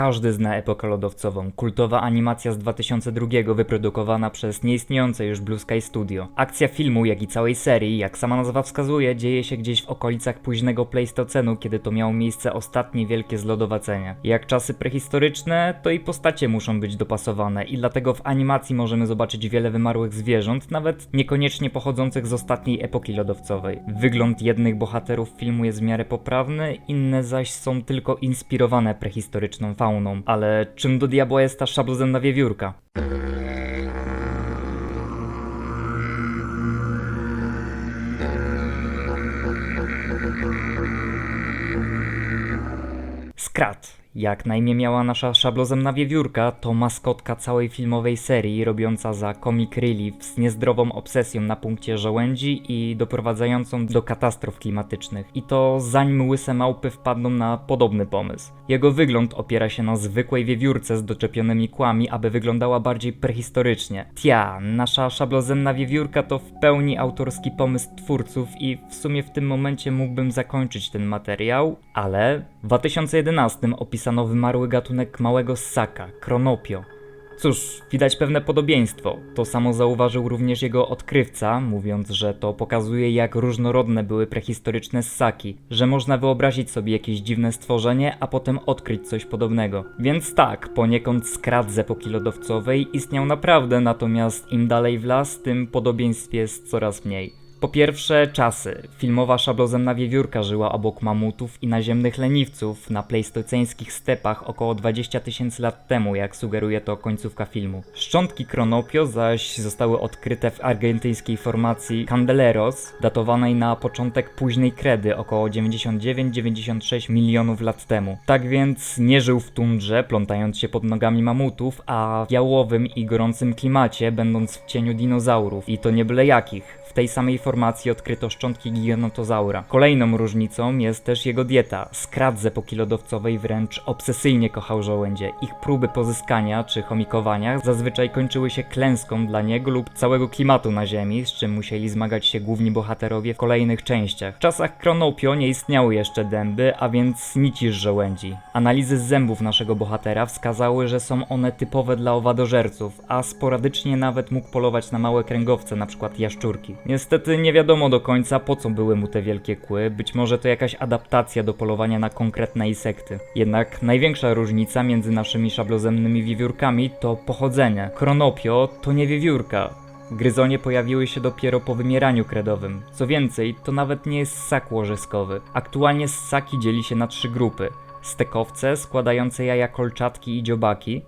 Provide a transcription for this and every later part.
Każdy zna epokę lodowcową. Kultowa animacja z 2002 wyprodukowana przez nieistniejące już Blue Sky Studio. Akcja filmu, jak i całej serii, jak sama nazwa wskazuje, dzieje się gdzieś w okolicach późnego Pleistocenu, kiedy to miało miejsce ostatnie wielkie zlodowacenie. Jak czasy prehistoryczne, to i postacie muszą być dopasowane i dlatego w animacji możemy zobaczyć wiele wymarłych zwierząt, nawet niekoniecznie pochodzących z ostatniej epoki lodowcowej. Wygląd jednych bohaterów filmu jest w miarę poprawny, inne zaś są tylko inspirowane prehistoryczną fauną. Ale czym do diabła jest ta szablozemna wiewiórka? Skrat. Jak na imię miała nasza szablozemna wiewiórka, to maskotka całej filmowej serii, robiąca za comic relief z niezdrową obsesją na punkcie żołędzi i doprowadzającą do katastrof klimatycznych. I to zanim łyse małpy wpadną na podobny pomysł. Jego wygląd opiera się na zwykłej wiewiórce z doczepionymi kłami, aby wyglądała bardziej prehistorycznie. Tia, nasza szablozemna wiewiórka to w pełni autorski pomysł twórców i w sumie w tym momencie mógłbym zakończyć ten materiał, ale w 2011 opisano wymarły gatunek małego ssaka, kronopio. Cóż, widać pewne podobieństwo. To samo zauważył również jego odkrywca, mówiąc, że to pokazuje jak różnorodne były prehistoryczne ssaki, że można wyobrazić sobie jakieś dziwne stworzenie, a potem odkryć coś podobnego. Więc tak, poniekąd skrat z epoki lodowcowej istniał naprawdę, natomiast im dalej w las, tym podobieństw jest coraz mniej. Po pierwsze, czasy. Filmowa szablozemna wiewiórka żyła obok mamutów i naziemnych leniwców na pleistoceńskich stepach około 20 tysięcy lat temu, jak sugeruje to końcówka filmu. Szczątki Kronopio zaś zostały odkryte w argentyńskiej formacji Candeleros, datowanej na początek późnej kredy, około 99-96 milionów lat temu. Tak więc nie żył w tundrze, plątając się pod nogami mamutów, a w jałowym i gorącym klimacie, będąc w cieniu dinozaurów. I to nie byle jakich. W tej samej formacji odkryto szczątki giganotozaura. Kolejną różnicą jest też jego dieta. Skrat z epoki lodowcowej wręcz obsesyjnie kochał żołędzie. Ich próby pozyskania czy chomikowania zazwyczaj kończyły się klęską dla niego lub całego klimatu na Ziemi, z czym musieli zmagać się główni bohaterowie w kolejnych częściach. W czasach Kronopio nie istniały jeszcze dęby, a więc nici z żołędzi. Analizy zębów naszego bohatera wskazały, że są one typowe dla owadożerców, a sporadycznie nawet mógł polować na małe kręgowce, np. jaszczurki. Niestety nie wiadomo do końca po co były mu te wielkie kły, być może to jakaś adaptacja do polowania na konkretne insekty. Jednak największa różnica między naszymi szablozemnymi wiewiórkami to pochodzenie. Kronopio to nie wiewiórka, Gryzonie pojawiły się dopiero po wymieraniu kredowym. Co więcej, to nawet nie jest ssak łożyskowy. Aktualnie ssaki dzieli się na trzy grupy. Stekowce składające jaja kolczatki i dziobaki,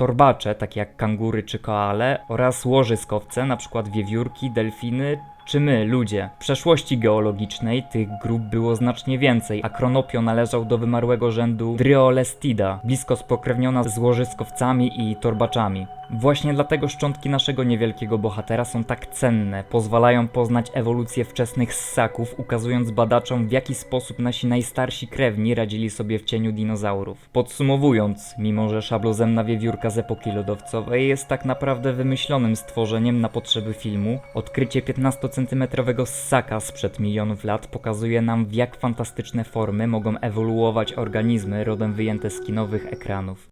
torbacze, takie jak kangury czy koale, oraz łożyskowce, np. wiewiórki, delfiny czy my, ludzie. W przeszłości geologicznej tych grup było znacznie więcej, a Kronopio należał do wymarłego rzędu Dryolestida, blisko spokrewniona z łożyskowcami i torbaczami. Właśnie dlatego szczątki naszego niewielkiego bohatera są tak cenne, pozwalają poznać ewolucję wczesnych ssaków, ukazując badaczom w jaki sposób nasi najstarsi krewni radzili sobie w cieniu dinozaurów. Podsumowując, mimo że szablozemna wiewiórka z epoki lodowcowej jest tak naprawdę wymyślonym stworzeniem na potrzeby filmu, odkrycie 15-centymetrowego ssaka sprzed milionów lat pokazuje nam w jak fantastyczne formy mogą ewoluować organizmy rodem wyjęte z kinowych ekranów.